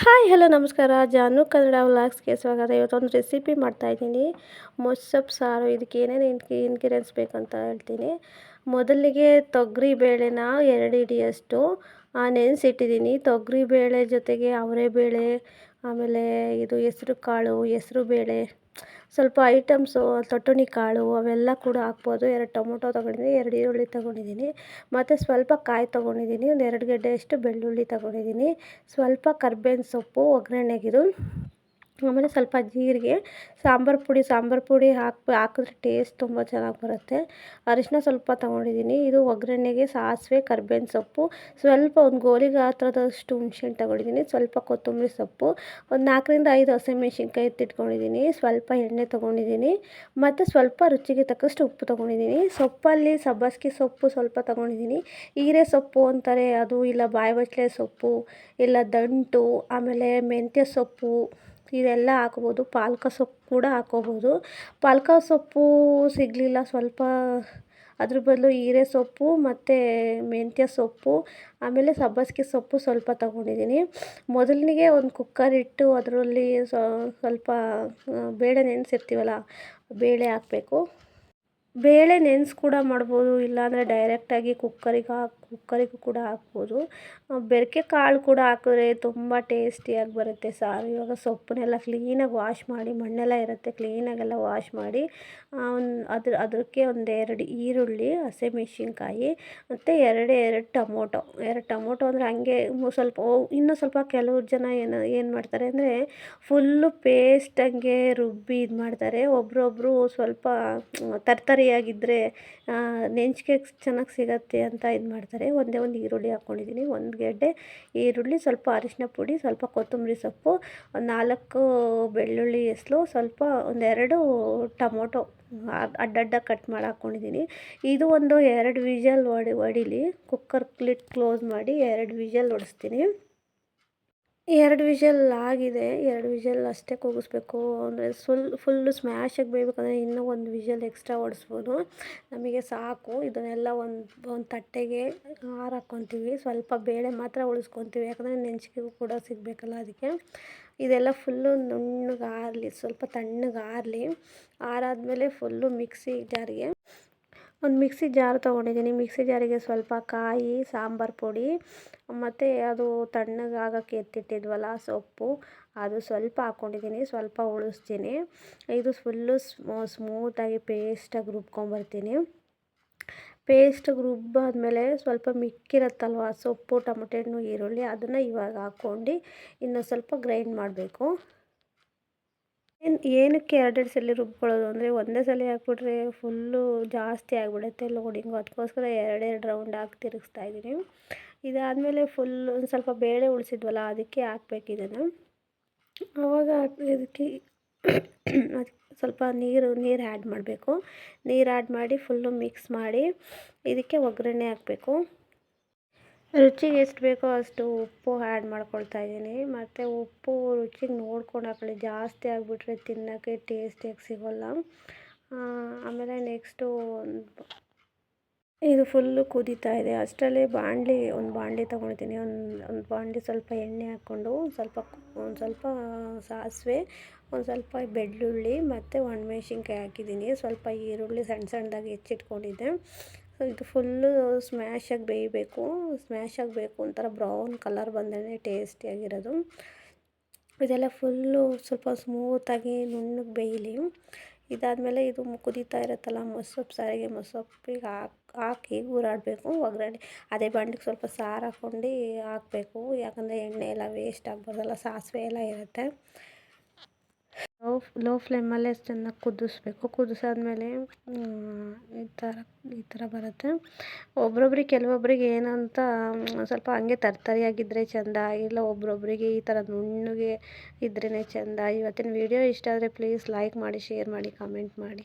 Hi, hello, ನಮಸ್ಕಾರ. ಜಾನು ಕನ್ನಡ ವ್ಲಾಗ್ಸ್ಗೆ ಸ್ವಾಗತ. ಇವತ್ತೊಂದು ರೆಸಿಪಿ ಮಾಡ್ತಾಯಿದ್ದೀನಿ ಮೊಸಪ್ಪು ಸಾರು, ಇದಕ್ಕೆ ಏನೇನು ಇನ್ಕಿ ಇನ್ಗ್ರೀಡಿಯೆಂಟ್ಸ್ ಬೇಕಂತ ಹೇಳ್ತೀನಿ. ಮೊದಲಿಗೆ ತೊಗರಿ ಬೇಳೆನ ಎರಡು ಹಿಡಿಯಷ್ಟು. ನೆನೆಸಿಟ್ಟಿದ್ದೀನಿ. ತೊಗರಿ ಬೇಳೆ ಜೊತೆಗೆ ಅವರೆಬೇಳೆ ಆಮೇಲೆ ಇದು ಹೆಸ್ರು ಕಾಳು, ಹೆಸ್ರು ಬೇಳೆ, ಸ್ವಲ್ಪ ಐಟಮ್ಸು ತೊಟ್ಟಣಿ ಕಾಳು ಅವೆಲ್ಲ ಕೂಡ ಹಾಕ್ಬೋದು. ಎರಡು ಟೊಮೊಟೊ ತೊಗೊಂಡಿದ್ದೀನಿ, ಎರಡು ಈರುಳ್ಳಿ ತೊಗೊಂಡಿದ್ದೀನಿ, ಮತ್ತು ಸ್ವಲ್ಪ ಕಾಯಿ ತೊಗೊಂಡಿದ್ದೀನಿ ಒಂದು ಎರಡು ಗೆಡ್ಡೆಯಷ್ಟು ಬೆಳ್ಳುಳ್ಳಿ ತೊಗೊಂಡಿದ್ದೀನಿ. ಸ್ವಲ್ಪ ಕರ್ಬೇವಿನ ಸೊಪ್ಪು, ಒಗ್ಗರಣೆಗಿದು ಆಮೇಲೆ ಸ್ವಲ್ಪ ಜೀರಿಗೆ, ಸಾಂಬಾರು ಪುಡಿ ಸಾಂಬಾರು ಪುಡಿ ಹಾಕಿ, ಹಾಕಿದ್ರೆ ಟೇಸ್ಟ್ ತುಂಬ ಚೆನ್ನಾಗಿ ಬರುತ್ತೆ. ಅರಿಶಿನ ಸ್ವಲ್ಪ ತೊಗೊಂಡಿದ್ದೀನಿ. ಇದು ಒಗ್ಗರಣೆಗೆ ಸಾಸಿವೆ, ಕರ್ಬೇವಿನ ಸೊಪ್ಪು, ಸ್ವಲ್ಪ ಒಂದು ಗೋಲಿ ಗಾತ್ರದಷ್ಟು ಹುಣ್ಸೆಹಣ್ಣು ತೊಗೊಂಡಿದ್ದೀನಿ. ಸ್ವಲ್ಪ ಕೊತ್ತಂಬರಿ ಸೊಪ್ಪು, ಒಂದು ನಾಲ್ಕರಿಂದ ಐದು ಹಸಿಮೆಣ್ಸಿನ್ಕಾಯಿ ಎತ್ತಿಟ್ಕೊಂಡಿದ್ದೀನಿ ಸ್ವಲ್ಪ ಎಣ್ಣೆ ತೊಗೊಂಡಿದ್ದೀನಿ. ಮತ್ತು ಸ್ವಲ್ಪ ರುಚಿಗೆ ತಕ್ಕಷ್ಟು ಉಪ್ಪು ತೊಗೊಂಡಿದ್ದೀನಿ. ಸೊಪ್ಪಲ್ಲಿ ಸಬ್ಬಸಿಗೆ ಸೊಪ್ಪು ಸ್ವಲ್ಪ ತೊಗೊಂಡಿದ್ದೀನಿ. ಹೀರೆ ಸೊಪ್ಪು ಅಂತಾರೆ, ಅದು ಇಲ್ಲ ಬಾಯಿ ಸೊಪ್ಪು, ಇಲ್ಲ ದಂಟು, ಆಮೇಲೆ ಮೆಂತ್ಯ ಸೊಪ್ಪು ಇದೆಲ್ಲ ಹಾಕ್ಬೋದು. ಪಾಲಕ ಸೊಪ್ಪು ಕೂಡ ಹಾಕ್ಕೋಬೋದು. ಪಾಲಕ ಸೊಪ್ಪು ಸಿಗಲಿಲ್ಲ. ಸ್ವಲ್ಪ ಅದ್ರ ಬದಲು ಹೀರೆ ಸೊಪ್ಪು ಮತ್ತು ಮೆಂತ್ಯ ಸೊಪ್ಪು, ಆಮೇಲೆ ಸಬ್ಬಸಿಗೆ ಸೊಪ್ಪು ಸ್ವಲ್ಪ ತಗೊಂಡಿದ್ದೀನಿ. ಮೊದಲಿಗೆ ಒಂದು ಕುಕ್ಕರ್ ಇಟ್ಟು ಅದರಲ್ಲಿ ಸ್ವಲ್ಪ ಬೇಳೆ ನೆನೆಸಿರ್ತೀವಲ್ಲ, ಬೇಳೆ ಹಾಕಬೇಕು. ಬೇಳೆ ನೆನೆಸಿ ಕೂಡ ಮಾಡ್ಬೋದು. ಇಲ್ಲಾಂದರೆ ಡೈರೆಕ್ಟಾಗಿ ಕುಕ್ಕರಿಗೆ ಹಾಕಿ ಕುಕ್ಕರಿಗೂ ಕೂಡ ಹಾಕ್ಬೋದು. ಬೆರಕೆ ಕಾಳು ಕೂಡ ಹಾಕಿದ್ರೆ ತುಂಬ ಟೇಸ್ಟಿಯಾಗಿ ಬರುತ್ತೆ ಸಾರು. ಇವಾಗ ಸೊಪ್ಪನ್ನೆಲ್ಲ ಕ್ಲೀನಾಗಿ ವಾಶ್ ಮಾಡಿ, ಮಣ್ಣೆಲ್ಲ ಇರುತ್ತೆ ಕ್ಲೀನಾಗೆಲ್ಲ ವಾಶ್ ಮಾಡಿ ಅದ್ರ ಅದಕ್ಕೆ ಒಂದು ಎರಡು ಈರುಳ್ಳಿ ಹಸಿಮೆಣ್ಸಿನ್ಕಾಯಿ ಮತ್ತು ಎರಡೇ, ಎರಡು ಟೊಮೊಟೊ. ಎರಡು ಟೊಮೊಟೊ ಅಂದರೆ ಹಂಗೆ ಸ್ವಲ್ಪ ಇನ್ನೂ ಸ್ವಲ್ಪ ಕೆಲವು ಜನ ಏನು ಏನು ಮಾಡ್ತಾರೆ ಅಂದರೆ ಫುಲ್ಲು ಪೇಸ್ಟಂಗೆ ರುಬ್ಬಿ ಇದು ಮಾಡ್ತಾರೆ. ಒಬ್ಬರೊಬ್ಬರು ಸ್ವಲ್ಪ ತರ್ತರಿಯಾಗಿದ್ದರೆ ನೆಂಚ್ಕೆ ಚೆನ್ನಾಗಿ ಸಿಗುತ್ತೆ ಅಂತ ಇದು ಮಾಡ್ತಾರೆ. ಒಂದೇ ಒಂದು ಈರುಳ್ಳಿ ಹಾಕ್ಕೊಂಡಿದ್ದೀನಿ ಒಂದು ಗೆಡ್ಡೆ ಈರುಳ್ಳಿ, ಸ್ವಲ್ಪ ಅರಿಶಿನ ಪುಡಿ, ಸ್ವಲ್ಪ ಕೊತ್ತಂಬರಿ ಸೊಪ್ಪು ನಾಲ್ಕು ಬೆಳ್ಳುಳ್ಳಿ ಎಸ್ಲು ಸ್ವಲ್ಪ ಒಂದೆರಡು ಟೊಮೊಟೊ ಅಡ್ಡಡ್ಡ ಕಟ್ ಮಾಡಿ ಹಾಕ್ಕೊಂಡಿದ್ದೀನಿ ಇದು ಒಂದು ಎರಡು ವಿಷಲ್ ಹೊಡಿ ಹೊಡಿಲಿ ಕುಕ್ಕರ್ ಕ್ಲಿಟ್ ಕ್ಲೋಸ್ ಮಾಡಿ ಎರಡು ವಿಷಲ್ ಹೊಡಿಸ್ತೀನಿ ಎರಡು ವಿಷಲ್ ಆಗಿದೆ, ಎರಡು ವಿಷಲ್ ಅಷ್ಟೇ ಕೂಗಿಸ್ಬೇಕು. ಅಂದರೆ ಫುಲ್ ಫುಲ್ಲು ಸ್ಮ್ಯಾಶಾಗಿ ಬೇಯಬೇಕಂದ್ರೆ ಇನ್ನೂ ಒಂದು ವಿಷಲ್ ಎಕ್ಸ್ಟ್ರಾ ಹೊಡೆಸ್ಬೋದು ನಮಗೆ ಸಾಕು. ಇದನ್ನೆಲ್ಲ ಒಂದು ಒಂದು ತಟ್ಟೆಗೆ ಆರು ಹಾಕ್ಕೊತೀವಿ. ಸ್ವಲ್ಪ ಬೇಳೆ ಮಾತ್ರ ಉಳಿಸ್ಕೊತೀವಿ. ಯಾಕಂದರೆ ನೆಂಚಿಗೆಗೂ ಕೂಡ ಸಿಗಬೇಕಲ್ಲ ಅದಕ್ಕೆ. ಇದೆಲ್ಲ ಫುಲ್ಲು ನುಣ್ಣಗೆ ಆರಲಿ ಸ್ವಲ್ಪ ತಣ್ಣಗೆ ಆರಲಿ ಆರಾದಮೇಲೆ ಫುಲ್ಲು ಮಿಕ್ಸಿ ಜಾರಿಗೆ. ಒಂದು ಮಿಕ್ಸಿ ಜಾರ್ ತೊಗೊಂಡಿದ್ದೀನಿ. ಮಿಕ್ಸಿ ಜಾರಿಗೆ ಸ್ವಲ್ಪ ಕಾಯಿ, ಸಾಂಬಾರು ಪುಡಿ, ಮತ್ತು ಅದು ತಣ್ಣಗಾಗಕ್ಕೆ ಎತ್ತಿಟ್ಟಿದ್ವಲ್ಲ ಸೊಪ್ಪು, ಅದು ಸ್ವಲ್ಪ ಹಾಕ್ಕೊಂಡಿದ್ದೀನಿ ಸ್ವಲ್ಪ ಉಳಿಸ್ತೀನಿ. ಇದು ಫುಲ್ಲು ಸ್ಮೂತಾಗಿ ಪೇಸ್ಟಾಗಿ ರುಬ್ಕೊಂಬರ್ತೀನಿ ಪೇಸ್ಟಿಗೆ ರುಬ್ಬಾದ್ಮೇಲೆ ಸ್ವಲ್ಪ ಮಿಕ್ಕಿರತ್ತಲ್ವ ಸೊಪ್ಪು, ಟೊಮೊಟೊ, ಹಣ್ಣು, ಈರುಳ್ಳಿ, ಅದನ್ನು ಇವಾಗ ಹಾಕ್ಕೊಂಡು ಇನ್ನೂ ಸ್ವಲ್ಪ ಗ್ರೈಂಡ್ ಮಾಡಬೇಕು. ಏನು, ಏನಕ್ಕೆ ಎರಡೆರಡು ಸಲ ರುಬ್ಕೊಳ್ಳೋದು? ಅಂದರೆ ಒಂದೇ ಸಲ ಹಾಕ್ಬಿಟ್ರೆ ಫುಲ್ಲು ಜಾಸ್ತಿ ಆಗಿಬಿಡುತ್ತೆ ಲೋಡಿಂಗು ಅದಕ್ಕೋಸ್ಕರ ಎರಡೆರಡು ರೌಂಡ್ ಹಾಕಿ ತಿರುಗಿಸ್ತಾ ಇದ್ದೀನಿ. ಇದಾದಮೇಲೆ ಫುಲ್ ಒಂದು ಸ್ವಲ್ಪ ಬೇಳೆ ಉಳಿಸಿದ್ವಲ್ಲ, ಅದಕ್ಕೆ ಹಾಕ್ಬೇಕು ಇದನ್ನು. ಆವಾಗ ಇದಕ್ಕೆ ಸ್ವಲ್ಪ ನೀರು ನೀರು ಆ್ಯಡ್ ಮಾಡಬೇಕು. ನೀರು ಆ್ಯಡ್ ಮಾಡಿ ಫುಲ್ಲು ಮಿಕ್ಸ್ ಮಾಡಿ, ಇದಕ್ಕೆ ಒಗ್ಗರಣೆ ಹಾಕಬೇಕು. ರುಚಿಗೆ ಎಷ್ಟು ಬೇಕೋ ಅಷ್ಟು ಉಪ್ಪು ಆ್ಯಡ್ ಮಾಡ್ಕೊಳ್ತಾ ಇದ್ದೀನಿ. ಮತ್ತು ಉಪ್ಪು ರುಚಿಗೆ ನೋಡ್ಕೊಂಡು ಹಾಕೊಳ್ಳಿ. ಜಾಸ್ತಿ ಆಗಿಬಿಟ್ರೆ ತಿನ್ನೋಕ್ಕೆ ಟೇಸ್ಟಿಯಾಗಿ ಸಿಗೋಲ್ಲ. ಆಮೇಲೆ ನೆಕ್ಸ್ಟು ಇದು ಫುಲ್ಲು ಕುದೀತಾ ಇದೆ. ಅಷ್ಟರಲ್ಲೇ ಬಾಣಲಿ ಒಂದು ಬಾಣಲಿ ತೊಗೊಳ್ತೀನಿ ಒಂದು ಒಂದು ಬಾಣಲಿ ಸ್ವಲ್ಪ ಎಣ್ಣೆ ಹಾಕ್ಕೊಂಡು ಸ್ವಲ್ಪ ಒಂದು ಸ್ವಲ್ಪ ಸಾಸಿವೆ, ಒಂದು ಸ್ವಲ್ಪ ಬೆಳ್ಳುಳ್ಳಿ, ಮತ್ತು ಒಣಮೆಣ್ಸಿನ್ಕಾಯಿ ಹಾಕಿದ್ದೀನಿ. ಸ್ವಲ್ಪ ಈರುಳ್ಳಿ ಸಣ್ಣ ಸಣ್ಣದಾಗಿ ಹೆಚ್ಚಿಟ್ಕೊಂಡಿದ್ದೆ. ಇದು ಫುಲ್ಲು ಸ್ಮ್ಯಾಶಾಗಿ ಬೇಯಬೇಕು. ಸ್ಮ್ಯಾಶ್ ಆಗಬೇಕು ಒಂಥರ ಬ್ರೌನ್ ಕಲರ್ ಬಂದ್ರೆ ಟೇಸ್ಟಿಯಾಗಿರೋದು ಇದೆಲ್ಲ ಫುಲ್ಲು ಸ್ವಲ್ಪ ಸ್ಮೂತಾಗಿ ನುಣ್ಣಗೆ ಬೇಯಲಿ. ಇದಾದಮೇಲೆ ಇದು ಕುದೀತಾ ಇರುತ್ತಲ್ಲ ಮೊಸೊಪ್ಪು ಸಾರಿಗೆ ಮೊಸೊಪ್ಪಿಗೆ ಹಾಕಿ ಹಾಕಿ ಊರಾಡಬೇಕು. ಒಗ್ಗರಣೆ, ಅದೇ ಬಂಡಿಗೆ ಸ್ವಲ್ಪ ಸಾರು ಹಾಕ್ಕೊಂಡು ಹಾಕಬೇಕು. ಯಾಕಂದರೆ ಎಣ್ಣೆ ಎಲ್ಲ ವೇಸ್ಟ್ ಆಗ್ಬಾರ್ದಲ್ಲ, ಸಾಸಿವೆ ಎಲ್ಲ ಇರುತ್ತೆ. ಲೋ ಫ್ಲೇಮಲ್ಲೇ ಚೆನ್ನಾಗಿ ಕುದಿಸ್ಬೇಕು. ಕುದಿಸಾದ್ಮೇಲೆ ಈ ಥರ ಈ ಥರ ಬರುತ್ತೆ. ಒಬ್ರೊಬ್ರಿಗೆ, ಕೆಲವೊಬ್ರಿಗೆ ಏನಂತ, ಸ್ವಲ್ಪ ಹಂಗೆ ತರ್ತರಿಯಾಗಿದ್ದರೆ ಚೆಂದ. ಇಲ್ಲ ಒಬ್ರೊಬ್ರಿಗೆ ಈ ಥರ ನುಣ್ಣಗೆ ಇದ್ರೇ ಚೆಂದ. ಇವತ್ತಿನ ವಿಡಿಯೋ ಇಷ್ಟ ಆದರೆ ಪ್ಲೀಸ್ ಲೈಕ್ ಮಾಡಿ ಶೇರ್ ಮಾಡಿ ಕಮೆಂಟ್ ಮಾಡಿ.